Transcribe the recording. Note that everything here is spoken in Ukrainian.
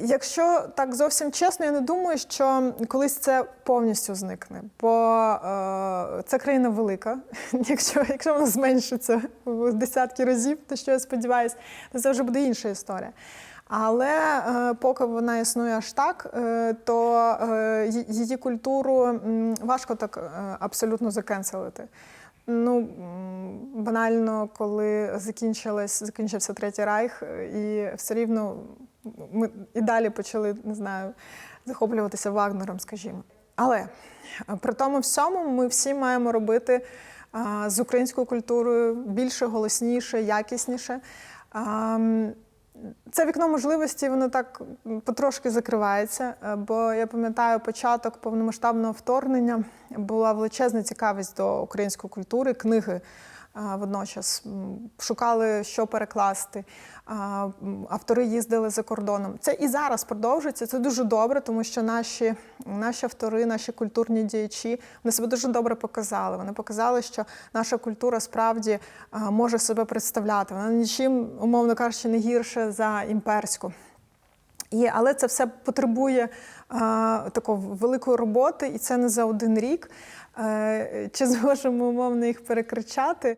Якщо так зовсім чесно, я не думаю, що колись це повністю зникне, бо е, ця країна велика. Якщо, якщо вона зменшиться в десятки разів, то що я сподіваюся, то це вже буде інша історія. Але е, поки вона існує аж так, е, то е, її культуру м, важко так е, абсолютно закенселити. Ну, банально, коли закінчилось, закінчився Третій Райх, е, і все рівно ми і далі почали, не знаю, захоплюватися Вагнером, скажімо. Але е, при тому всьому ми всі маємо робити а, з українською культурою більше, голосніше, якісніше. А, це вікно можливості, воно так потрошки закривається. е, Бо я пам'ятаю початок повномасштабного вторгнення була величезна цікавість до української культури, книги. А, Водночас шукали, що перекласти. Автори їздили за кордоном. Це і зараз продовжується. Це дуже добре, тому що наші, наші автори, наші культурні діячі вони себе дуже добре показали. Вони показали, що наша культура справді може себе представляти. Вона нічим, умовно кажучи, не гірше за імперську. І, але це все потребує а, такої великої роботи, і це не за один рік. Е, чи зможемо умовно їх перекричати?